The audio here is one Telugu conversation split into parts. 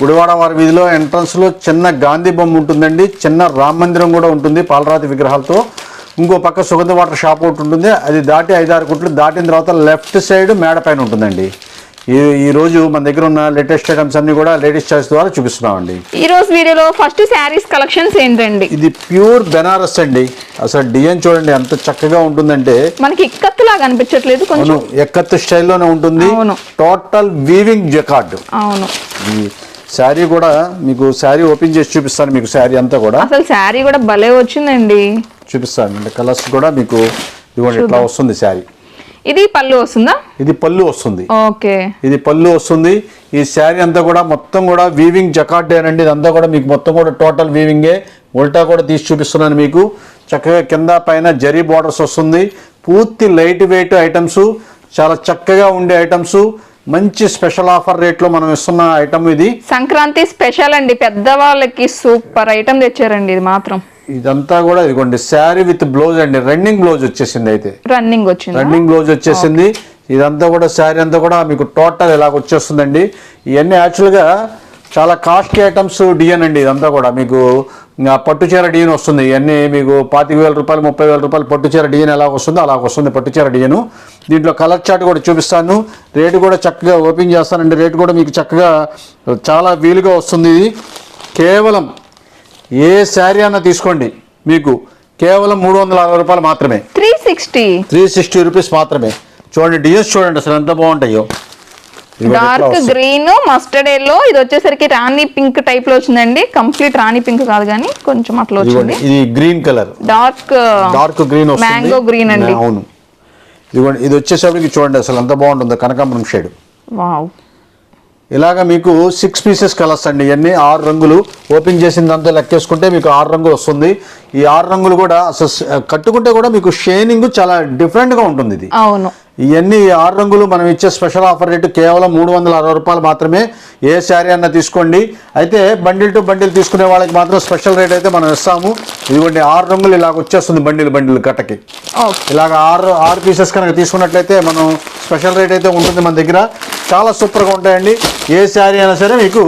గుడివాడ వారి వీధిలో ఎంట్రన్స్లో చిన్న గాంధీ బొమ్మ ఉంటుందండి. చిన్న రామ మందిరం కూడా ఉంటుంది పాలరాతి విగ్రహాలతో. ఇంకో పక్క సుగంధ వాటర్ షాప్ ఒకటి ఉంటుంది. అది దాటి ఐదారు కుట్లు దాటిన తర్వాత లెఫ్ట్ సైడ్ మేడ పైన ఉంటుందండి. ఈ ఈ రోజు మన దగ్గర ఉన్న లేటెస్ట్ ఐటమ్స్ అన్ని కూడా లేటెస్ట్ చాయిస్ ద్వారా చూపిస్తున్నామండి. ఈ రోజు వీడియోలో ఫస్ట్ శారీస్ కలెక్షన్స్ ఏంటండి? ఇది ప్యూర్ బెనారస్ అండి. అసలు డిజైన్ చూడండి ఎంత చక్కగా ఉంటుందంటే. మనకి ఇక్కత్తులాగా అనిపించట్లేదు కొంచెం. అవును ఎక్కత్ స్టైల్లోనే ఉంటుంది. అవును. టోటల్ వీవింగ్ జకార్డ్ అవును. శారీ కూడా మీకు శారీ ఓపెన్ చేసి చూపిస్తాను మీకు శారీ అంతా కూడా. అసలు శారీ కూడా భలే వచ్చిందండి. చూపిస్తాను. అంటే కలర్స్ కూడా మీకు ఇదిగోండి ఇట్లా వస్తుంది శారీ. ఇది పళ్ళు వస్తుందా? ఇది పళ్ళు వస్తుంది. ఓకే. ఇది పళ్ళు వస్తుంది. ఈ శారీ అంతా కూడా మొత్తం కూడా వీవింగ్ జకార్డ్ అండి ఇదంతా కూడా మీకు మొత్తం కూడా టోటల్ వీవింగే ఉల్టా కూడా తీసి చూపిస్తున్నాను మీకు. చక్కగా కింద పైన జరీ బార్డర్స్ వస్తుంది. పూర్తి లైట్ వెయిట్ ఐటమ్స్ చాలా చక్కగా ఉండే ఐటమ్స్ మంచి స్పెషల్ ఆఫర్ రేట్లో మనం ఇస్తున్న ఐటమ్ ఇది. సంక్రాంతి స్పెషల్ అండి. పెద్దవాళ్ళకి సూపర్ ఐటమ్ తెచ్చారండి ఇది మాత్రం. ఇదంతా కూడా ఇదిగోండి శారీ విత్ బ్లౌజ్ అండి. రన్నింగ్ బ్లౌజ్ వచ్చేసింది అయితే. రన్నింగ్ వచ్చింది? రన్నింగ్ బ్లౌజ్ వచ్చేసింది. ఇదంతా కూడా శారీ అంతా కూడా మీకు టోటల్ ఇలాగ వచ్చేస్తుందండి. ఇవన్నీ యాక్చువల్గా చాలా కాస్ట్లీ ఐటమ్స్ డిఎన్ అండి ఇదంతా కూడా. మీకు ఇంకా పట్టు చీర డిఎన్ వస్తుంది. ఇవన్నీ మీకు పాతిక వేల రూపాయలు ముప్పై వేల రూపాయలు పట్టు చీర డిఎన్ ఎలా వస్తుందో అలా వస్తుంది పట్టు చీర డిఎన్ దీంట్లో కలర్ చార్ట్ కూడా చూపిస్తాను. రేటు కూడా చక్కగా ఓపెన్ చేస్తానండి. రేటు కూడా మీకు చక్కగా చాలా వీలుగా వస్తుంది ఇది. కేవలం ఏ శారీ అన్నా తీసుకోండి మీకు. కేవలం మూడు వందల అరవై రూపాయలు మాత్రమే. Three sixty. Three sixty rupees మాత్రమే. చూడండి డిజైన్స్ చూడండి అసలు ఎంత బాగుంటాయో. డార్క్. Green mustard yellow. ఇది వచ్చేసరికి రాణి పింక్ టైప్లో వచ్చిందండి. కంప్లీట్ రాణి పింక్ కాదు కానీ కొంచెం అట్లా వచ్చింది. ఇది green colour. Dark dark green mango green అండి. అవును. ఇదిగోండి ఇది వచ్చేసరికి చూడండి అసలు ఎంత బాగుంటుందో కనకాంబరం షేడ్ వావ్ ఇలాగ మీకు సిక్స్ పీసెస్ కలర్స్ అండి. ఇవన్నీ ఆరు రంగులు. ఓపెన్ చేసిందంతా లెక్కేసుకుంటే మీకు ఆరు రంగులు వస్తుంది. ఈ ఆరు రంగులు కూడా అసలు కట్టుకుంటే కూడా మీకు షైనింగ్ చాలా డిఫరెంట్గా ఉంటుంది ఇది. అవును. ఇవన్నీ ఆరు రంగులు మనం ఇచ్చే స్పెషల్ ఆఫర్ రేటు కేవలం మూడు వందల అరవై రూపాయలు మాత్రమే ఏ శారీ అన్నా తీసుకోండి. అయితే బండిల్ టు బండిల్ తీసుకునే వాళ్ళకి మాత్రం స్పెషల్ రేట్ అయితే మనం ఇస్తాము. ఇదిగోండి ఆరు రంగులు ఇలాగ వచ్చేస్తుంది బండిల్ బండిల్ కట్టకి. ఇలాగ ఆరు ఆరు పీసెస్ కనుక తీసుకున్నట్లయితే మనం స్పెషల్ రేట్ అయితే ఉంటుంది మన దగ్గర. చాలా సూపర్గా ఉంటాయండి. ఏ శారీ అయినా సరే మీకు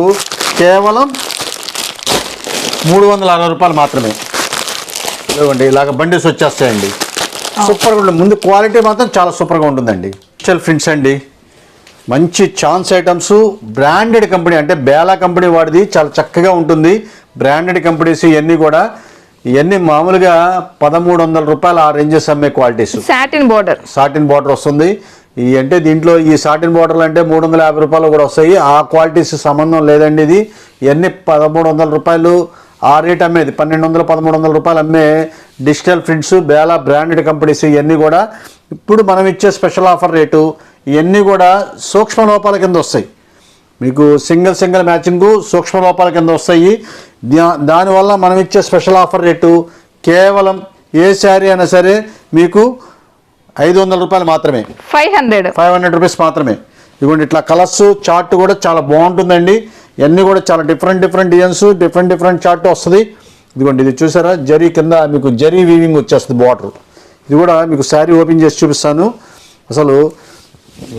కేవలం మూడు వందల అరవై రూపాయలు మాత్రమే. ఇదిగోండి ఇలాగ బండిస్ వచ్చేస్తాయండి. సూపర్గా ఉంటుంది. ముందు క్వాలిటీ మాత్రం చాలా సూపర్గా ఉంటుందండి. స్పెషల్ ఫ్రెండ్స్ అండి. మంచి ఛాన్స్ ఐటమ్స్ బ్రాండెడ్ కంపెనీ అంటే బేలా కంపెనీ వాడిది చాలా చక్కగా ఉంటుంది. బ్రాండెడ్ కంపెనీస్ ఇవన్నీ కూడా ఇవన్నీ మామూలుగా పదమూడు వందల రూపాయలు ఆ రేంజెస్ అమ్మే qualities satin border satin border వస్తుంది. ఈ అంటే దీంట్లో ఈ సాటిన్ బార్డర్లు అంటే మూడు వందల యాభై రూపాయలు కూడా వస్తాయి. ఆ క్వాలిటీస్ సంబంధం లేదండి ఇది. ఇవన్నీ పదమూడు వందల రూపాయలు ఆ రేట్ అమ్మేది. పన్నెండు వందలు పదమూడు వందల రూపాయలు అమ్మే డిజిటల్ ప్రింట్స్ బేలా బ్రాండెడ్ కంపెనీస్ ఇవన్నీ కూడా ఇప్పుడు మనం ఇచ్చే స్పెషల్ ఆఫర్ రేటు ఇవన్నీ కూడా సూక్ష్మ లోపాల కింద వస్తాయి. మీకు సింగిల్ సింగిల్ మ్యాచింగ్ సూక్ష్మ లోపాల కింద వస్తాయి. దా- దానివల్ల మనం ఇచ్చే స్పెషల్ ఆఫర్ రేటు కేవలం ఏ శారీ అయినా సరే మీకు ఐదు వందల రూపాయలు మాత్రమే. Five hundred. Five hundred rupees మాత్రమే. ఇదిగోండి ఇట్లా కలర్స్ చార్ట్ కూడా చాలా బాగుంటుందండి. ఇవన్నీ కూడా చాలా different different designs different different chart వస్తుంది. ఇదిగోండి ఇది చూసారా? జరీ కింద మీకు జరీ వీవింగ్ వచ్చేస్తుంది బార్డర్ ఇది కూడా మీకు శారీ ఓపెన్ చేసి చూపిస్తాను. అసలు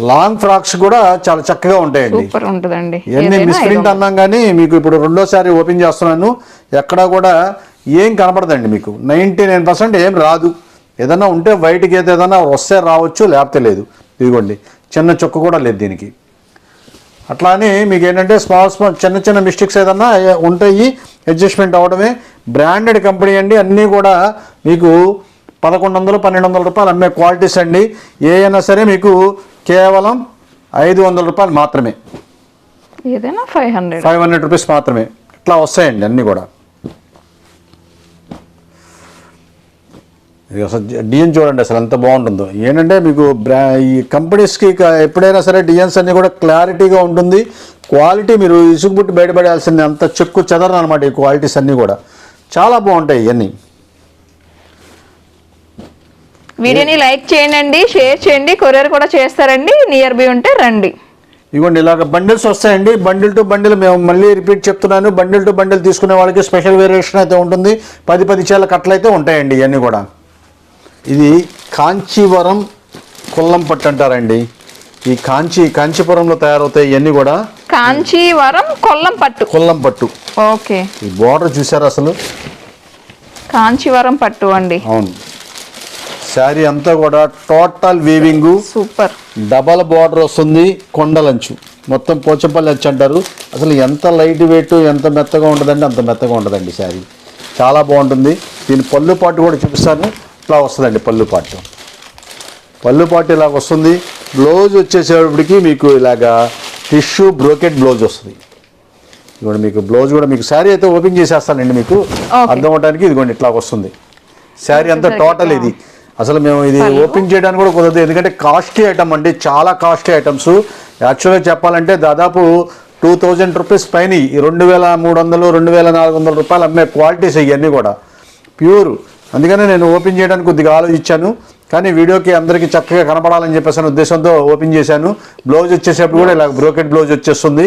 లాంగ్ ఫ్రాక్స్ కూడా చాలా చక్కగా ఉంటాయండి. సూపర్ ఉంటుందండి. ఇవన్నీ ఏదైనా మిస్ప్రింట్ అన్నాం కానీ మీకు ఇప్పుడు రెండోసారి ఓపెన్ చేస్తున్నాను. ఎక్కడా కూడా ఏం కనపడదండి మీకు. నైంటీ నైన్ పర్సెంట్ ఏం రాదు. ఏదన్నా ఉంటే వైట్కి ఏదన్నా వస్తే రావచ్చు లేకపోతే లేదు. ఇదిగోండి చిన్న చొక్క కూడా లేదు దీనికి. అట్లా అని మీకు ఏంటంటే స్మాల్ స్మాల్ చిన్న చిన్న మిస్టేక్స్ ఏదన్నా ఉంటాయి అడ్జస్ట్మెంట్ అవడమే. బ్రాండెడ్ కంపెనీ అండి అన్నీ కూడా మీకు పదకొండు వందలు పన్నెండు వందల రూపాయలు అమ్మే క్వాలిటీస్ అండి. ఏ అయినా సరే మీకు కేవలం ఐదు వందల రూపాయలు మాత్రమే. ఏదైనా five hundred five hundred rupees మాత్రమే. ఇట్లా వస్తాయండి అన్నీ కూడా. అసలు డిజైన్ చూడండి అసలు ఎంత బాగుంటుందో. ఏంటంటే మీకు బ్రా ఈ కంపెనీస్కి ఎప్పుడైనా సరే డిజైన్స్ అన్నీ కూడా క్లారిటీగా ఉంటుంది. క్వాలిటీ మీరు ఇసుగుబుట్టి బయటపడాల్సింది అంత చెక్కు చెదరను అనమాట ఈ క్వాలిటీస్ అన్నీ కూడా. చాలా బాగుంటాయి ఇవన్నీ వీడియోని లైక్ చేయండి షేర్ చేయండి కొరియర్ కూడా చేస్తారండి. నియర్ బై ఉంటే రండి. ఇదిగోండి ఇలాగ బండిల్స్ వస్తాయండి. బండిల్ టు బండిల్ మేము మళ్ళీ రిపీట్ చెప్తున్నాను. బండిల్ టు బండిల్ తీసుకునే వాళ్ళకి స్పెషల్ వేరియేషన్ అయితే ఉంటుంది. పది పది చీల కట్టలు అయితే ఉంటాయండి ఇవన్నీ కూడా. ఇది కాంచీవరం కుల్లం పట్టు అంటారండి. ఈ కాంచీ కాంచీపురంలో తయారవుతాయి ఇవన్నీ కూడా. కాంచీవరం కొల్లం పట్టు. కుల్లం పట్టు. ఓకే. ఈ బోర్డర్ చూసారా అసలు? కాంచీవరం పట్టు అండి. అవును. శారీ అంతా కూడా total weaving. Super. Double border వస్తుంది కొండలంచు మొత్తం పోచంపల్లి అంచు అంటారు. అసలు ఎంత లైట్ వెయిట్ ఎంత మెత్తగా ఉంటుందండి అంత మెత్తగా ఉంటుందండి శారీ. చాలా బాగుంటుంది. దీని పళ్ళు పాటు కూడా చూపిస్తాను. ఇట్లా వస్తుందండి పళ్ళు పాటు? పళ్ళు పాటు ఇలాగ వస్తుంది. బ్లౌజ్ వచ్చేసేటప్పటికి మీకు ఇలాగా టిష్యూ బ్రోకెట్ బ్లౌజ్ వస్తుంది. ఇదిగోండి మీకు బ్లౌజ్ కూడా మీకు శారీ అయితే ఓపెన్ చేసేస్తానండి మీకు. అర్థం అవడానికి ఇదిగోండి ఇట్లా వస్తుంది. శారీ అంతా టోటల్ ఇది. అసలు మేము ఇది ఓపెన్ చేయడానికి కూడా కుదరదు. ఎందుకంటే కాస్ట్లీ ఐటమ్ అండి చాలా కాస్ట్లీ ఐటమ్స్ యాక్చువల్గా చెప్పాలంటే దాదాపు టూ థౌజండ్ రూపీస్ పైన రెండు వేల మూడు వందలు రెండు వేల నాలుగు వందల రూపాయలు అమ్మే క్వాలిటీస్ ఇవన్నీ కూడా. ప్యూర్ అందుకనే నేను ఓపెన్ చేయడానికి కొద్దిగా ఆలోచించాను. కానీ వీడియోకి అందరికీ చక్కగా కనపడాలని చెప్పేసి ఉద్దేశంతో ఓపెన్ చేశాను. బ్లౌజ్ వచ్చేసేప్పుడు కూడా ఇలా బ్రోకెట్ బ్లౌజ్ వచ్చేస్తుంది.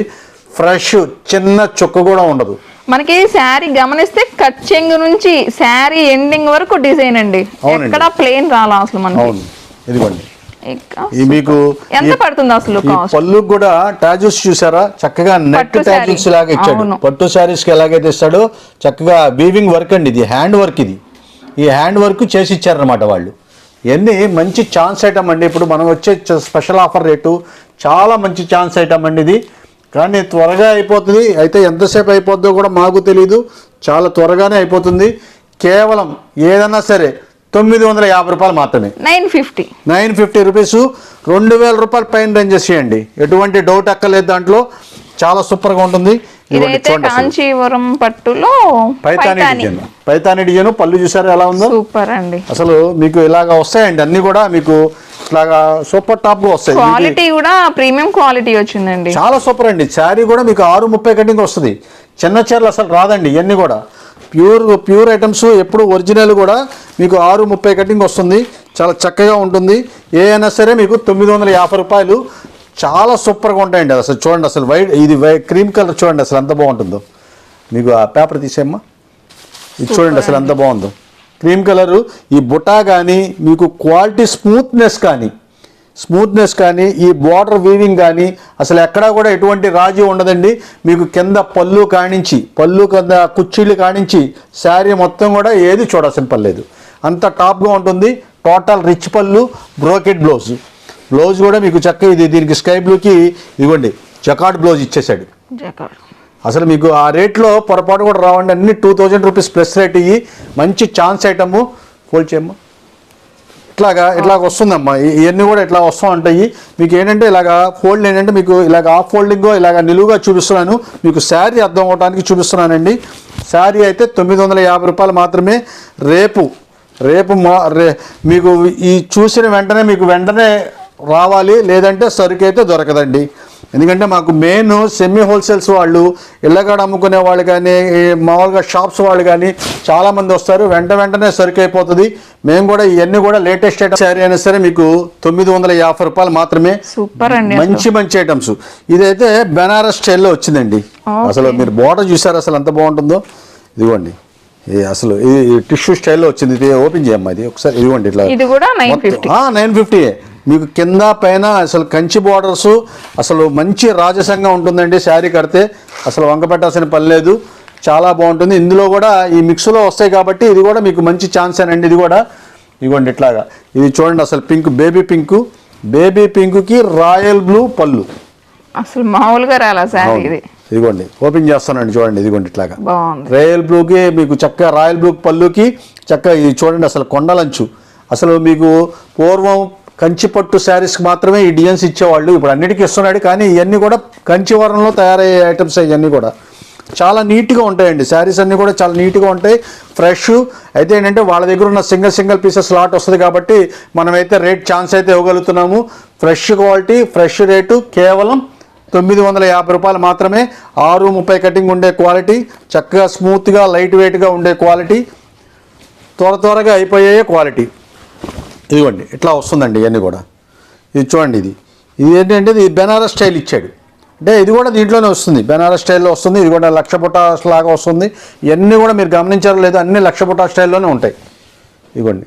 ఫ్రెష్ చిన్న చుక్క కూడా ఉండదు. మనకి శారీ గమనిస్తే కట్ చెంగు నుంచి శారీ ఎండింగ్ వరకు డిజైన్ అండి. ఎక్కడ ప్లేన్ రాలా అసలు మనకి. ఇదిగోండి. మీకు ఎంత పడుతుంది అసలు పళ్ళుకి కూడా టాజూస్ చూసారా? చక్కగా నెట్ టాజూస్. లాగా ఇచ్చాడు. పట్టు శారీస్కి ఎలాగైతే ఇస్తాడో చక్కగా వీవింగ్ వర్క్ అండి ఇది. హ్యాండ్ వర్క్ ఇది. ఈ హ్యాండ్ వర్క్ చేసి ఇచ్చారనమాట వాళ్ళు. ఇవన్నీ మంచి ఛాన్స్ ఐటమ్ అండి. ఇప్పుడు మనం వచ్చే స్పెషల్ ఆఫర్ రేటు చాలా మంచి ఛాన్స్ ఐటమ్ అండి ఇది. కానీ త్వరగా అయిపోతుంది. అయితే ఎంతసేపు అయిపోద్దో కూడా మాకు తెలియదు చాలా త్వరగానే అయిపోతుంది. కేవలం ఏదన్నా సరే తొమ్మిది వందల యాభై రూపాయలు మాత్రమే. Nine fifty. Nine fifty rupees రెండు వేల రూపాయల పైన రేంజెస్ చేయండి ఎటువంటి డౌట్ అక్కర్లేదు దాంట్లో. చాలా సూపర్గా ఉంటుంది. ఇదైతే. కాంచీవరం పట్టులో పైతాని డిజైన్. పైతాని డిజైన్ పళ్ళు చూసారా ఎలా ఉందో? సూపర్ అండి. అసలు మీకు ఇలాగ వస్తాయండి అన్ని కూడా మీకు ఇట్లాగా సూపర్ టాప్గా వస్తాయి క్వాలిటీ కూడా ప్రీమియం క్వాలిటీ వచ్చిందండి. చాలా సూపర్ అండి. శారీ కూడా మీకు ఆరు ముప్పై కటింగ్ వస్తుంది. చిన్న చీరలు అసలు రాదండి ఇవన్నీ కూడా. ప్యూర్ ప్యూర్ ఐటమ్స్ ఎప్పుడు ఒరిజినల్ కూడా మీకు ఆరు ముప్పై కటింగ్ వస్తుంది. చాలా చక్కగా ఉంటుంది. ఏ అయినా సరే మీకు తొమ్మిది వందల యాభై రూపాయలు చాలా సూపర్గా ఉంటాయండి అసలు. చూడండి అసలు వైట్ ఇది వై క్రీమ్ కలర్ చూడండి అసలు ఎంత బాగుంటుందో. మీకు ఆ పేపర్ తీసేమ్మా ఇది చూడండి అసలు ఎంత బాగుందో. క్రీమ్ కలరు ఈ బుటా కానీ మీకు క్వాలిటీ స్మూత్నెస్ కానీ స్మూత్నెస్ కానీ ఈ బార్డర్ వీవింగ్ కానీ అసలు ఎక్కడా కూడా ఎటువంటి రాజీ ఉండదండి. మీకు కింద పళ్ళు కానించి పళ్ళు కింద కుర్చీలు కానించి శారీ మొత్తం కూడా ఏది చూడాల్సిన పర్లేదు అంత టాప్గా ఉంటుంది. టోటల్ రిచ్ పళ్ళు బ్రోకెట్ బ్లౌజ్. బ్లౌజ్ కూడా మీకు చక్క ఇది దీనికి స్కై బ్లూకి ఇదిగోండి జకాట్ బ్లౌజ్ ఇచ్చేసాడు. అసలు మీకు ఆ రేట్లో పొరపాటు కూడా రావండి. అన్ని two thousand rupees plus rate ఇవి మంచి ఛాన్స్ ఐటమ్ ఫోల్డ్ చేయమ్మా. ఇట్లాగా ఇట్లాగ వస్తుందమ్మా. ఇవన్నీ కూడా ఇట్లా వస్తూ ఉంటాయి మీకు ఏంటంటే ఇలాగా ఫోల్డ్ ఏంటంటే మీకు ఇలాగ ఆఫ్ ఫోల్డింగ్ ఇలాగ నిలువుగా చూపిస్తున్నాను. మీకు శారీ అర్థం అవడానికి చూపిస్తున్నానండి. శారీ అయితే తొమ్మిది వందల యాభై రూపాయలు మాత్రమే. రేపు రేపు మా రే మీకు ఈ చూసిన వెంటనే మీకు వెంటనే రావాలి లేదంటే సరుకు అయితే దొరకదండి. ఎందుకంటే మాకు మెయిన్ సెమీ హోల్సేల్స్ వాళ్ళు ఇళ్ళగాడ అమ్ముకునే వాళ్ళు కానీ మామూలుగా షాప్స్ వాళ్ళు కానీ చాలామంది వస్తారు. వెంట వెంటనే సరుకు అయిపోతుంది మేము కూడా ఇవన్నీ కూడా లేటెస్ట్ ఐటమ్ శారీ అయినా సరే మీకు తొమ్మిది వందల యాభై రూపాయలు మాత్రమే సూపర్ అండి మంచి మంచి ఐటమ్స్ ఇదైతే బెనారస్ స్టైల్లో వచ్చిందండి. అసలు మీరు బార్డర్ చూసారు అసలు ఎంత బాగుంటుందో? ఇదిగోండి. ఇది అసలు ఇది టిష్యూ స్టైల్లో వచ్చింది. ఇది ఓపెన్ చేయమ్మా ఇది ఒకసారి ఇదిగోండి ఇట్లా. ఇది కూడా 950. Nine fifty. మీకు కింద పైన అసలు కంచి బార్డర్స్ అసలు మంచి రాజసంగా ఉంటుందండి శారీ కడితే. అసలు వంక పెట్టాల్సిన పని లేదు. చాలా బాగుంటుంది. ఇందులో కూడా ఈ మిక్స్లో వస్తాయి కాబట్టి ఇది కూడా మీకు మంచి ఛాన్స్ అండి ఇది కూడా ఇదిగోండి ఇట్లాగా. ఇది చూడండి అసలు పింక్ బేబీ పింక్ బేబీ పింక్కి రాయల్ బ్లూ పళ్ళు. అసలు మామూలుగా రాలా శారీ ఇది. ఇదిగోండి. ఓపెన్ చేస్తానండి చూడండి. ఇదిగోండి ఇట్లాగా. రాయల్ బ్లూకి మీకు చక్కగా రాయల్ బ్లూ పళ్ళుకి చక్కగా ఇది చూడండి అసలు కొండలంచు. అసలు మీకు పూర్వం కంచిపట్టు శారీస్కి మాత్రమే ఈ డిజైన్స్ ఇచ్చేవాళ్ళు ఇప్పుడు అన్నిటికీ ఇస్తున్నాడు. కానీ ఇవన్నీ కూడా కంచివరంలో తయారయ్యే ఐటమ్స్ ఇవన్నీ కూడా. చాలా నీట్గా ఉంటాయండి. శారీస్ అన్నీ కూడా చాలా నీట్గా ఉంటాయి. ఫ్రెష్. అయితే ఏంటంటే వాళ్ళ దగ్గర ఉన్న సింగిల్ సింగిల్ పీసెస్ లాట్ వస్తుంది కాబట్టి మనమైతే రేట్ ఛాన్స్ అయితే ఇవ్వగలుగుతున్నాము. ఫ్రెష్ క్వాలిటీ ఫ్రెష్ రేటు కేవలం తొమ్మిది వందల యాభై రూపాయలు మాత్రమే. ఆరు ముప్పై కటింగ్ ఉండే క్వాలిటీ చక్కగా స్మూత్గా లైట్ వెయిట్గా ఉండే క్వాలిటీ త్వర త్వరగా అయిపోయే క్వాలిటీ. ఇదిగోండి ఇట్లా వస్తుందండి ఇవన్నీ కూడా. ఇది చూడండి ఇది. ఇది ఏంటంటే ఇది బెనారస్ స్టైల్ ఇచ్చాడు. అంటే ఇది కూడా దీంట్లోనే వస్తుంది. బెనారస్ స్టైల్లో వస్తుంది. ఇది కూడా లక్ష లాగా వస్తుంది. ఇవన్నీ కూడా మీరు గమనించారో లేదో అన్ని లక్ష స్టైల్లోనే ఉంటాయి. ఇదిగోండి.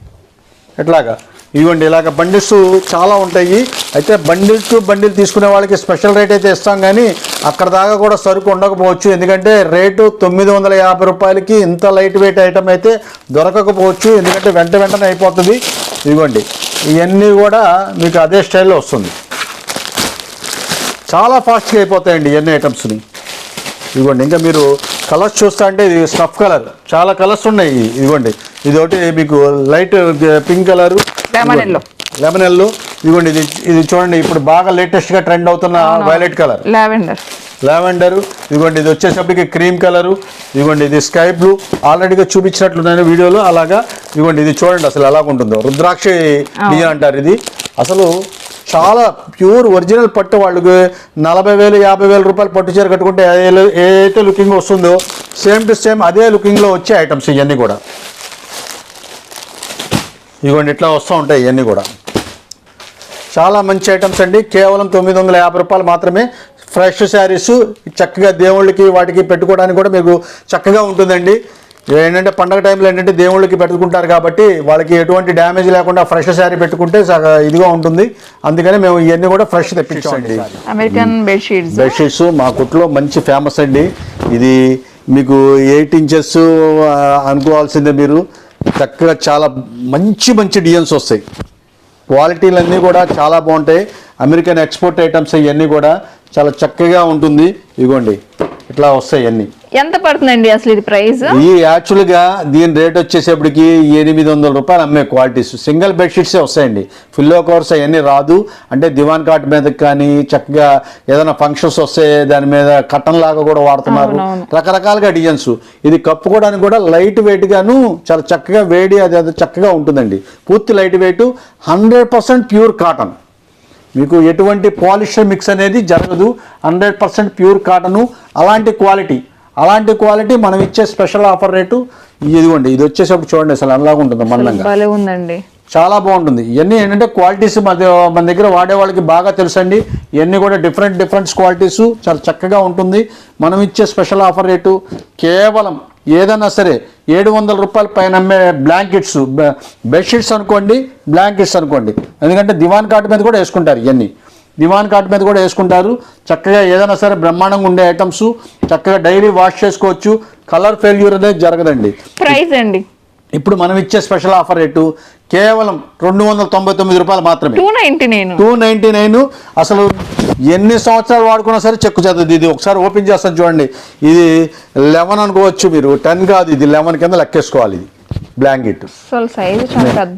ఎట్లాగా? ఇదిగోండి ఇలాగ బండిల్స్ చాలా ఉంటాయి. అయితే బండిల్ టు బండిల్ తీసుకునే వాళ్ళకి స్పెషల్ రేట్ అయితే ఇస్తాం కానీ అక్కడ దాకా కూడా సరుకు ఉండకపోవచ్చు. ఎందుకంటే రేటు తొమ్మిది వందల యాభై రూపాయలకి ఇంత లైట్ వెయిట్ ఐటమ్ అయితే దొరకకపోవచ్చు. ఎందుకంటే వెంట వెంటనే అయిపోతుంది. ఇదిగోండి ఇవన్నీ కూడా మీకు అదే స్టైల్లో వస్తుంది. చాలా ఫాస్ట్గా అయిపోతాయండి ఇవన్నీ ఐటమ్స్ని. ఇదిగోండి ఇంకా మీరు కలర్స్ చూస్తా అంటే ఇది స్నఫ్ కలర్ చాలా కలర్స్ ఉన్నాయి. ఇదిగోండి ఇది ఒకటి మీకు light pink colour. Lemon yellow ఇదిగోండి ఇది ఇది చూడండి. ఇప్పుడు బాగా లేటెస్ట్గా ట్రెండ్ అవుతున్న వైలెట్ కలర్ లావెండర్ ఇదిగోండి ఇది వచ్చేసరికి క్రీమ్ కలరు ఇదిగోండి ఇది స్కై బ్లూ ఆల్రెడీగా చూపించినట్లున్నాను వీడియోలో అలాగా ఇదిగోండి ఇది చూడండి అసలు ఎలా ఉంటుందో. రుద్రాక్ష డిజైన్ అంటారు ఇది. అసలు చాలా ప్యూర్ ఒరిజినల్ పట్టు వాళ్ళకి నలభై వేలు యాభై వేల రూపాయలు పట్టు చీర కట్టుకుంటే ఏ- ఏ అయితే లుకింగ్ వస్తుందో సేమ్ టు సేమ్ అదే లుకింగ్లో వచ్చే ఐటమ్స్ ఇవన్నీ కూడా. ఇదిగోండి ఇట్లా వస్తూ ఉంటాయి ఇవన్నీ కూడా. చాలా మంచి ఐటమ్స్ అండి. కేవలం తొమ్మిది వందల యాభై రూపాయలు మాత్రమే ఫ్రెష్ శారీస్ చక్కగా దేవుళ్ళకి వాటికి పెట్టుకోవడానికి కూడా మీకు చక్కగా ఉంటుందండి. ఏంటంటే పండగ టైంలో ఏంటంటే దేవుళ్ళకి పెట్టుకుంటారు కాబట్టి వాళ్ళకి ఎటువంటి డ్యామేజ్ లేకుండా ఫ్రెష్ శారీ పెట్టుకుంటే ఇదిగా ఉంటుంది. అందుకని మేము ఇవన్నీ కూడా ఫ్రెష్ తెప్పించామండి. అమెరికన్ బెడ్షీట్స్ బెడ్షీట్స్ మా కుట్లో మంచి ఫేమస్ అండి. ఇది మీకు ఎయిట్ ఇంచెస్ అనుకోవాల్సిందే మీరు. చక్కగా చాలా మంచి మంచి డిజైన్స్ వస్తాయి. క్వాలిటీలన్నీ కూడా చాలా బాగుంటాయి. అమెరికన్ ఎక్స్పోర్ట్ ఐటమ్స్ ఇవన్నీ కూడా చాలా చక్కగా ఉంటుంది. ఇదిగోండి ఇట్లా వస్తాయి అన్నీ. ఎంత పడుతుందండి అసలు ఇది ప్రైస్? ఈ యాక్చువల్గా దీని రేట్ వచ్చేసేపటికి ఎనిమిది వందల రూపాయలు అమ్మే క్వాలిటీస్ సింగిల్ బెడ్షీట్సే వస్తాయండి. ఫిల్లో కవర్స్ అవన్నీ రాదు. అంటే దివాన్ కాట్ మీద కానీ చక్కగా ఏదైనా ఫంక్షన్స్ వస్తే దాని మీద కట్టన్ లాగా కూడా వాడుతున్నారు. రకరకాలుగా డిజైన్స్ ఇది కప్పుకోవడానికి కూడా లైట్ వెయిట్ గాను చాలా చక్కగా వేడి అది అది చక్కగా ఉంటుందండి. పూర్తి light weight hundred percent pure cotton మీకు ఎటువంటి పాలిస్టర్ మిక్స్ అనేది జరగదు. Hundred percent pure cotton. అలాంటి క్వాలిటీ అలాంటి క్వాలిటీ మనం ఇచ్చే స్పెషల్ ఆఫర్ రేటు ఇదిగోండి ఇది వచ్చేసప్పుడు చూడండి అసలు అలాగా ఉంటుంది మందంగా. ఉందండి. చాలా బాగుంటుంది. ఇవన్నీ ఏంటంటే క్వాలిటీస్ మన మన దగ్గర వాడే వాళ్ళకి బాగా తెలుసండి. ఇవన్నీ కూడా డిఫరెంట్ డిఫరెంట్ క్వాలిటీస్ చాలా చక్కగా ఉంటుంది. మనం ఇచ్చే స్పెషల్ ఆఫర్ రేటు కేవలం ఏదైనా సరే ఏడు వందల రూపాయల పైన అమ్మే బ్లాంకెట్స్ బెడ్షీట్స్ అనుకోండి బ్లాంకెట్స్ అనుకోండి. ఎందుకంటే దివాన్ కాట్ మీద కూడా వేసుకుంటారు ఇవన్నీ దివాన్ కాట్ మీద కూడా వేసుకుంటారు. చక్కగా ఏదైనా సరే బ్రహ్మాండంగా ఉండే ఐటమ్స్ చక్కగా డైలీ వాష్ చేసుకోవచ్చు. కలర్ ఫెయిల్యూర్ అనేది జరగదండి. ప్రైస్ అండి. ఇప్పుడు మనం ఇచ్చే స్పెషల్ ఆఫర్ రేటు కేవలం రెండు వందల తొంభై తొమ్మిది రూపాయలు మాత్రమే. Two ninety nine. Two ninety nine అసలు ఎన్ని సంవత్సరాలు వాడుకున్నా సరే చెక్కు చదువుది ఇది. ఒకసారి ఓపెన్ చేస్తాను చూడండి. ఇది లెవెన్ అనుకోవచ్చు మీరు. టెన్ కాదు ఇది లెవెన్ కింద లెక్కేసుకోవాలి ఇది. బ్లాంకెట్.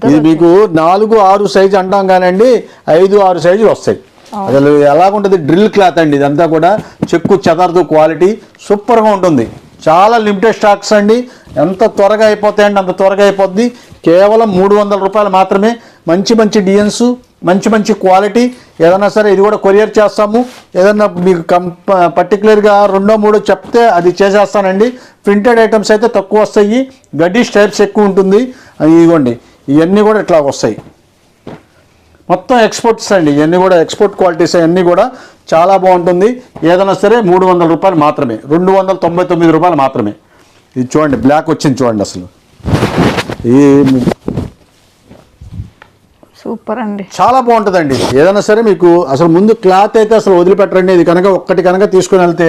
ఇది మీకు నాలుగు ఆరు సైజు అంటాం కానండి ఐదు ఆరు సైజులు వస్తాయి. అసలు ఎలాగుంటుంది? డ్రిల్ క్లాత్ అండి ఇదంతా కూడా. చెక్కు చెదరదు క్వాలిటీ సూపర్గా ఉంటుంది. చాలా లిమిటెడ్ స్టాక్స్ అండి. ఎంత త్వరగా అయిపోతాయండి అంత త్వరగా అయిపోద్ది. కేవలం మూడు వందల రూపాయలు మాత్రమే మంచి మంచి డిజైన్స్ మంచి మంచి క్వాలిటీ. ఏదైనా సరే ఇది కూడా కొరియర్ చేస్తాము. ఏదన్నా మీకు కం పర్టికులర్గా రెండో మూడో చెప్తే అది చేసేస్తానండి. ప్రింటెడ్ ఐటమ్స్ అయితే తక్కువ వస్తాయి. గడ్డి స్టైప్స్ ఎక్కువ ఉంటుంది. అది ఇదిగోండి. ఇవన్నీ కూడా ఇట్లా వస్తాయి. మొత్తం ఎక్స్పోర్ట్స్ అండి. ఇవన్నీ కూడా ఎక్స్పోర్ట్ క్వాలిటీస్ అన్నీ కూడా చాలా బాగుంటుంది. ఏదైనా సరే మూడు వందల రూపాయలు మాత్రమే. రెండు వందల తొంభై తొమ్మిది రూపాయలు మాత్రమే. ఇది చూడండి బ్లాక్ వచ్చింది చూడండి అసలు. ఈ సూపర్ అండి. చాలా బాగుంటుందండి. ఏదైనా సరే మీకు అసలు ముందు క్లాత్ అయితే అసలు వదిలిపెట్టండి. ఇది కనుక ఒక్కటి కనుక తీసుకుని వెళ్తే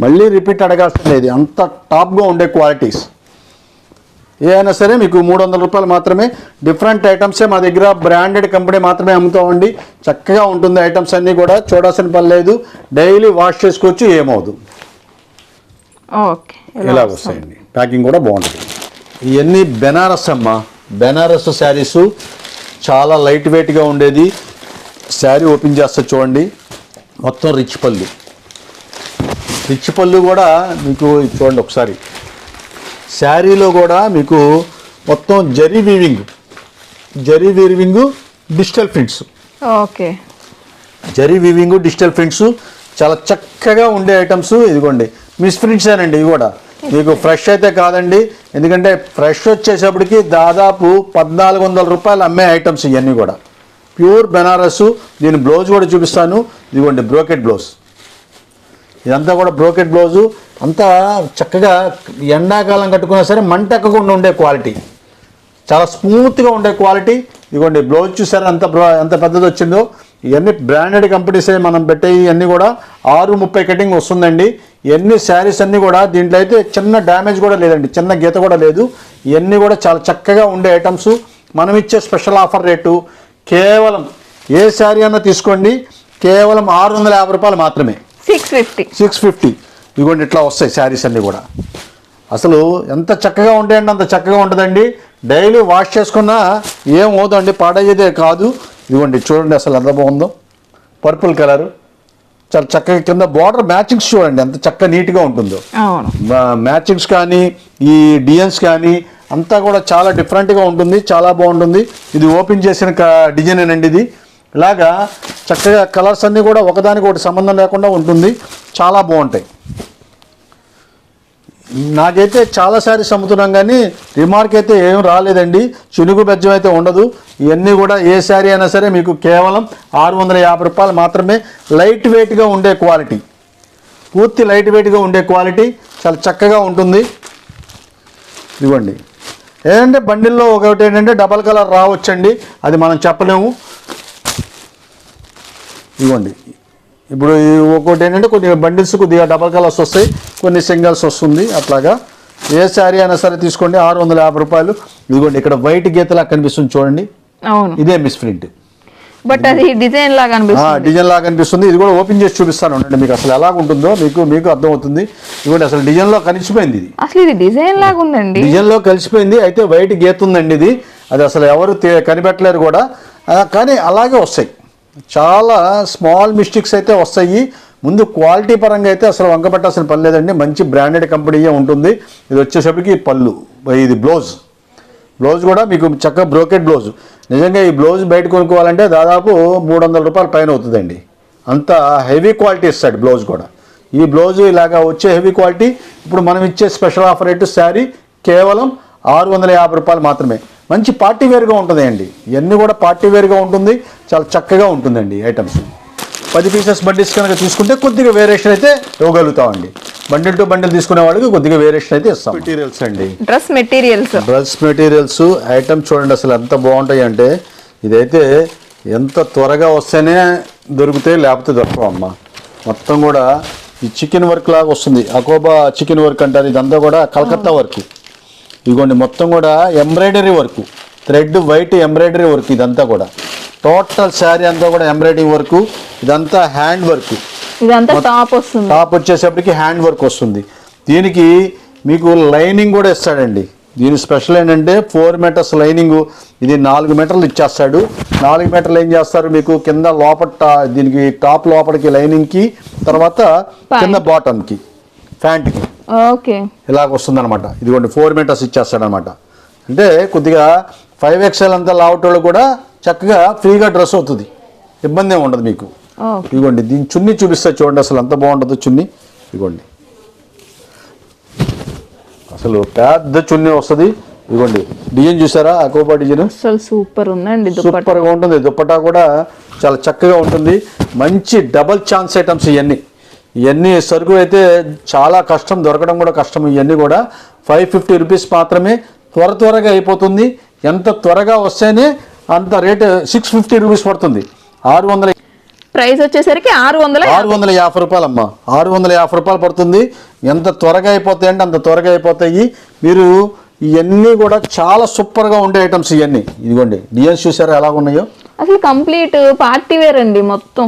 మళ్ళీ రిపీట్ అడగాల్సిన లేదు. అంత టాప్గా ఉండే క్వాలిటీస్. ఏ అయినా సరే మీకు మూడు వందల రూపాయలు మాత్రమే. డిఫరెంట్ ఐటమ్సే మా దగ్గర. బ్రాండెడ్ కంపెనీ మాత్రమే అమ్ముతామండి. చక్కగా ఉంటుంది ఐటమ్స్ అన్నీ కూడా. చూడాల్సిన పని లేదు. డైలీ వాష్ చేసుకోవచ్చు. ఏమవుదు ఓకే. ఇలా వస్తాయండి. ప్యాకింగ్ కూడా బాగుంటుంది. ఇవన్నీ బెనారస్ అమ్మ. బెనారస్ శారీస్ చాలా లైట్ వెయిట్గా ఉండేది. శారీ ఓపెన్ చేస్తే చూడండి. మొత్తం రిచ్ పళ్ళు. రిచ్ పళ్ళు కూడా మీకు ఇది చూడండి ఒకసారి. శారీలో కూడా మీకు మొత్తం zari weaving zari weaving digital prints. Okay. Zari weaving digital prints చాలా చక్కగా ఉండే ఐటమ్స్ ఇదిగోండి. మిస్ ప్రింట్స్ ఏనండి ఇవి కూడా. మీకు ఫ్రెష్ అయితే కాదండి. ఎందుకంటే ఫ్రెష్ వచ్చేటప్పటికి దాదాపు పద్నాలుగు వందల రూపాయలు అమ్మే ఐటమ్స్ ఇవన్నీ కూడా. ప్యూర్ బెనారస్ దీని బ్లౌజ్ కూడా చూపిస్తాను. ఇదిగోండి బ్రోకెట్ బ్లౌజ్. ఇదంతా కూడా బ్రోకెట్ బ్లౌజు. అంతా చక్కగా ఎండాకాలం కట్టుకున్నా సరే మంటెక్కకుండా ఉండే క్వాలిటీ. చాలా స్మూత్గా ఉండే క్వాలిటీ. ఇదిగోండి బ్లౌజ్ చూసారా ఎంత ఎంత పెద్దది వచ్చిందో ఇవన్నీ బ్రాండెడ్ కంపెనీసే మనం పెట్టే ఇవన్నీ కూడా. ఆరు ముప్పై కటింగ్ వస్తుందండి. ఇవన్నీ శారీస్ అన్నీ కూడా దీంట్లో అయితే చిన్న డ్యామేజ్ కూడా లేదండి. చిన్న గీత కూడా లేదు. ఇవన్నీ కూడా చాలా చక్కగా ఉండే ఐటమ్స్ మనం ఇచ్చే స్పెషల్ ఆఫర్ రేటు కేవలం ఏ శారీ అన్నా తీసుకోండి. కేవలం ఆరు వందల యాభై రూపాయలు మాత్రమే. సిక్స్ ఫిఫ్టీ సిక్స్ ఫిఫ్టీ ఇదిగోండి ఇట్లా వస్తాయి శారీస్ అన్నీ కూడా. అసలు ఎంత చక్కగా ఉంటాయండి అంత చక్కగా ఉంటుందండి. డైలీ వాష్ చేసుకున్నా ఏం అవుతుందండి పాడయ్యేదే కాదు. ఇదిగోండి చూడండి అసలు ఎంత బాగుందో. Purple colour. చాలా చక్కగా కింద బార్డర్ మ్యాచింగ్స్ చూడండి ఎంత చక్కగా నీట్గా ఉంటుందో. మ్యాచింగ్స్ కానీ ఈ డిజైన్స్ కానీ అంతా కూడా చాలా డిఫరెంట్గా ఉంటుంది చాలా బాగుంటుంది. ఇది ఓపెన్ చేసిన డిజైన్ అండి ఇది. ఇలాగా చక్కగా కలర్స్ అన్నీ కూడా ఒకదానికి ఒకటి సంబంధం లేకుండా ఉంటుంది. చాలా బాగుంటాయి. నాకైతే చాలా శారీస్ అమ్ముతున్నాం కానీ రిమార్క్ అయితే ఏం రాలేదండి. చినుగు బెజ్జం అయితే ఉండదు. ఇవన్నీ కూడా ఏ శారీ అయినా సరే మీకు కేవలం ఆరు వందల యాభై రూపాయలు మాత్రమే లైట్ వెయిట్గా ఉండే క్వాలిటీ పూర్తి లైట్ వెయిట్గా ఉండే క్వాలిటీ చాలా చక్కగా ఉంటుంది. ఇవ్వండి ఏంటంటే బండిల్లో ఒకటి ఏంటంటే డబల్ కలర్ రావచ్చండి. అది మనం చెప్పలేము. ఇవ్వండి ఇప్పుడు ఈ ఒక్కొక్కటి ఏంటంటే కొన్ని బండిల్స్ కొద్దిగా డబల్ కలర్స్ వస్తాయి. కొన్ని సింగిల్స్ వస్తుంది అట్లాగా. ఏ శారీ అయినా సరే తీసుకోండి ఆరు వందల యాభై రూపాయలు. ఇదిగోండి ఇక్కడ వైట్ గీతలా కనిపిస్తుంది చూడండి. అవును. ఇదే మిస్ ప్రింట్. బట్ అది డిజైన్ లాగా అనిపిస్తుంది. డిజైన్ లాగా కనిపిస్తుంది ఇది కూడా ఓపెన్ చేసి చూపిస్తాను ఉండండి మీకు అసలు ఎలా ఉంటుందో మీకు మీకు అర్థమవుతుంది. ఇదిగోండి అసలు డిజైన్లో కలిసిపోయింది ఇది. అసలు ఇది డిజైన్ లాగా ఉందండి. డిజైన్లో కలిసిపోయింది అయితే వైట్ గీత ఉందండి ఇది. అది అసలు ఎవరు కనిపెట్టలేరు కూడా. కానీ అలాగే వస్తాయి. చాలా స్మాల్ మిస్టేక్స్ అయితే వస్తాయి. ముందు క్వాలిటీ పరంగా అయితే అసలు వంకపెట్టాల్సిన పని లేదండి. మంచి బ్రాండెడ్ కంపెనీయే ఉంటుంది. ఇది వచ్చేసరికి పళ్ళు. ఇది బ్లౌజ్. బ్లౌజ్ కూడా మీకు చక్కగా బ్రోకెట్ బ్లౌజ్. నిజంగా ఈ బ్లౌజ్ బయట కొనుక్కోవాలంటే దాదాపు మూడు వందల రూపాయల పైన అవుతుందండి. అంత హెవీ క్వాలిటీ ఇస్తాడు బ్లౌజ్ కూడా. ఈ బ్లౌజ్ ఇలాగా వచ్చే హెవీ క్వాలిటీ. ఇప్పుడు మనం ఇచ్చే స్పెషల్ ఆఫర్ రేటు శారీ కేవలం ఆరు వందల యాభై రూపాయలు మాత్రమే. మంచి పార్టీ వేర్గా ఉంటుందండి ఇవన్నీ కూడా పార్టీ వేర్గా ఉంటుంది. చాలా చక్కగా ఉంటుందండి ఐటమ్స్ పది పీసెస్ బండిల్స్ కనుక తీసుకుంటే కొద్దిగా వేరియేషన్ అయితే ఇవ్వగలుగుతామండి. బండిల్ టు బండిల్ తీసుకునే వాళ్ళకి కొద్దిగా వేరియేషన్ అయితే ఇస్తాం. మెటీరియల్స్ అండి. Dress materials dress materials item చూడండి అసలు ఎంత బాగుంటాయి అంటే ఇదైతే ఎంత త్వరగా వస్తేనే దొరుకుతాయి లేకపోతే దొరకవు అమ్మ. మొత్తం కూడా ఈ చికెన్ వర్క్ లాగా వస్తుంది. అకోబా చికెన్ వర్క్ అంటారు. ఇదంతా కూడా కలకత్తా వర్క్ ఇదిగోండి మొత్తం కూడా embroidery work thread white embroidery work ఇదంతా కూడా. టోటల్ శారీ అంతా కూడా ఎంబ్రాయిడరీ వర్క్ ఇదంతా హ్యాండ్ వర్క్ ఇదంతా టాప్ వస్తుంది. టాప్ వచ్చేసప్పటికి హ్యాండ్ వర్క్ వస్తుంది. దీనికి మీకు లైనింగ్ కూడా ఇస్తాడండి. దీని స్పెషల్ ఏంటంటే ఫోర్ మీటర్స్ లైనింగ్ ఇది నాలుగు మీటర్లు ఇచ్చేస్తాడు. నాలుగు మీటర్లు ఏం చేస్తారు మీకు? కింద లోపల దీనికి టాప్ లోపలికి లైనింగ్కి తర్వాత కింద బాటమ్కి ప్యాంట్కి ఓకే. ఇలాగ వస్తుందన్నమాట ఇదిగోండి ఫోర్ మీటర్స్ ఇచ్చేస్తాడనమాట అంటే కొద్దిగా ఫైవ్ ఎక్స్ఎల్ అంతా లావటోళ్ళు కూడా చక్కగా ఫ్రీగా డ్రెస్ అవుతుంది. ఇబ్బంది ఏమి ఉండదు మీకు. ఇదిగోండి దీని చున్నీ చూపిస్తే చూడండి అసలు ఎంత బాగుంటుందో చున్నీ. ఇదిగోండి. అసలు పెద్ద చున్నీ వస్తుంది. ఇదిగోండి డిజైన్ చూసారా? అకోబా డిజైన్? అసలు సూపర్ ఉందండి సూపర్గా ఉంటుంది. దుప్పటా కూడా చాలా చక్కగా ఉంటుంది. మంచి డబల్ ఛాన్స్ ఐటమ్స్ ఇవన్నీ ఇవన్నీ సరుకు అయితే చాలా కష్టం దొరకడం కూడా కష్టం. ఇవన్నీ కూడా ఫైవ్ ఫిఫ్టీ రూపీస్ మాత్రమే త్వర త్వరగా అయిపోతుంది. ఎంత త్వరగా వస్తేనే అంత రేటు సిక్స్ ఫిఫ్టీ రూపీస్ పడుతుంది. ఆరు వందల ప్రైస్ వచ్చేసరికి ఆరు వందల ఆరు వందల యాభై రూపాయలు అమ్మా ఆరు వందల యాభై రూపాయలు పడుతుంది. ఎంత త్వరగా అయిపోతాయి అంటే అంత త్వరగా అయిపోతాయి. మీరు ఇవన్నీ కూడా చాలా సూపర్గా ఉండే ఐటమ్స్ ఇవన్నీ. ఇదిగోండి డిజైన్స్ చూసారా ఎలా ఉన్నాయో? అసలు కంప్లీట్ పార్టీ వేర్ అండి మొత్తం.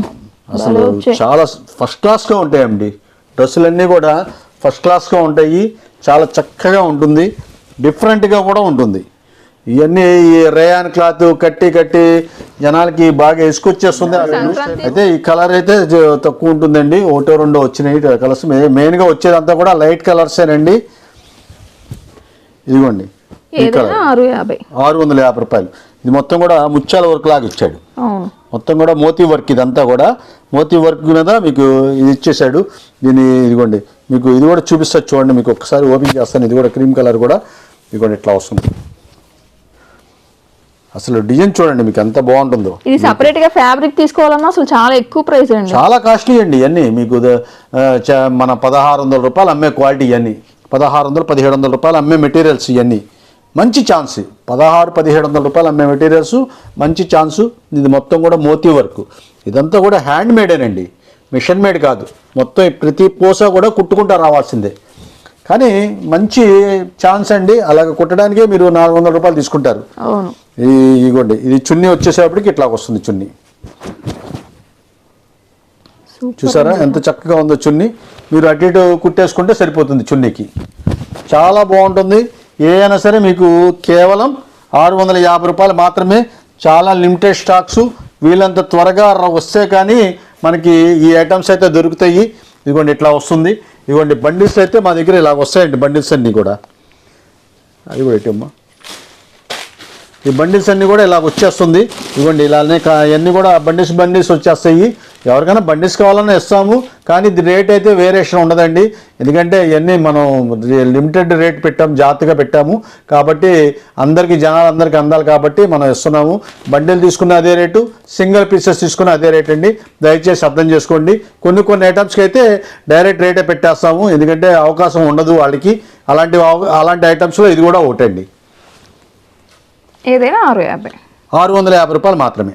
అసలు. చాలా ఫస్ట్ క్లాస్గా ఉంటాయండి. డ్రెస్సులన్నీ కూడా ఫస్ట్ క్లాస్గా ఉంటాయి. చాలా చక్కగా ఉంటుంది. డిఫరెంట్గా కూడా ఉంటుంది. ఇవన్నీ ఈ రేయాన్ క్లాత్ కట్టి కట్టి జనాలకి బాగా వేసుకొచ్చేస్తుంది అయితే ఈ కలర్ అయితే తక్కువ ఉంటుందండి. ఒకటో రెండో వచ్చినాయి. కలర్స్ మెయిన్గా వచ్చేదంతా కూడా లైట్ కలర్సేనండి. ఇదిగోండి ఆరు వందల యాభై రూపాయలు. ఇది మొత్తం కూడా ముత్యాల వర్క్ లాగా ఇచ్చాడు. మొత్తం కూడా మోతీ వర్క్ ఇదంతా కూడా. మోతీ వర్క్ మీద మీకు ఇది ఇచ్చేసాడు దీని ఇదిగోండి మీకు ఇది కూడా చూపిస్తారు చూడండి మీకు ఒక్కసారి ఓపెన్ చేస్తాను. ఇది కూడా క్రీమ్ కలర్ కూడా. ఇదిగోండి ఇట్లా వస్తుంది. అసలు డిజైన్ చూడండి మీకు ఎంత బాగుంటుందో. ఇది సపరేట్గా ఫ్యాబ్రిక్ తీసుకోవాలన్నా అసలు చాలా ఎక్కువ ప్రైస్ అండి. చాలా కాస్ట్లీ అండి ఇవన్నీ మీకు మన పదహారు వందల రూపాయలు అమ్మే క్వాలిటీ ఇవన్నీ పదహారు వందలు పదిహేడు వందల రూపాయలు అమ్మే మెటీరియల్స్ ఇవన్నీ మంచి ఛాన్స్. పదహారు పదిహేడు వందల రూపాయలు అమ్మే మెటీరియల్స్ మంచి ఛాన్సు. ఇది మొత్తం కూడా మోతీ వర్క్. ఇదంతా కూడా హ్యాండ్ మేడేనండి మిషన్ మేడ్ కాదు. మొత్తం ప్రతి పూస కూడా కుట్టుకుంటా రావాల్సిందే. కానీ మంచి ఛాన్స్ అండి. అలాగ కుట్టడానికే మీరు నాలుగు వందల రూపాయలు తీసుకుంటారు. ఇగోండి. ఇది చున్నీ వచ్చేసేపటికి ఇట్లా వస్తుంది చున్నీ. చూసారా? ఎంత చక్కగా ఉందో చున్నీ. మీరు అటు ఇటు కుట్టేసుకుంటే సరిపోతుంది చున్నీకి. చాలా బాగుంటుంది. ఏ అయినా సరే మీకు కేవలం ఆరు వందల యాభై రూపాయలు మాత్రమే చాలా లిమిటెడ్ స్టాక్స్ వీళ్ళంత త్వరగా వస్తే కానీ మనకి ఈ ఐటమ్స్ అయితే దొరుకుతాయి. ఇదిగోండి ఇట్లా వస్తుంది. ఇదిగోండి బండిల్స్ అయితే మా దగ్గర ఇలా వస్తాయండి బండిల్స్ అన్నీ కూడా. అది కూడా ఎట్టమ్మా ఈ బండిల్స్ అన్నీ కూడా ఇలా వచ్చేస్తుంది. ఇవ్వండి ఇలానే కా- కూడా బండిల్స్ బండిల్స్ వచ్చేస్తాయి. ఎవరికైనా బండిల్స్ కావాలన్నా ఇస్తాము కానీ ఇది రేట్ అయితే వేరియేషన్ ఉండదండి. ఎందుకంటే ఇవన్నీ మనం లిమిటెడ్ రేట్ పెట్టాము జాగ్రత్తగా పెట్టాము. కాబట్టి అందరికీ జనాలందరికీ అందాలి కాబట్టి మనం ఇస్తున్నాము. బండిల్ తీసుకున్న అదే రేటు సింగిల్ పీసెస్ తీసుకున్న అదే రేట్ అండి. దయచేసి అర్థం చేసుకోండి. కొన్ని కొన్ని ఐటమ్స్కి అయితే డైరెక్ట్ రేటే పెట్టేస్తాము. ఎందుకంటే అవకాశం ఉండదు వాళ్ళకి. అలాంటి అలాంటి ఐటమ్స్లో ఇది కూడా ఒకటండి. ఏదైనా ఆరు యాభై. ఆరు వందల యాభై రూపాయలు మాత్రమే.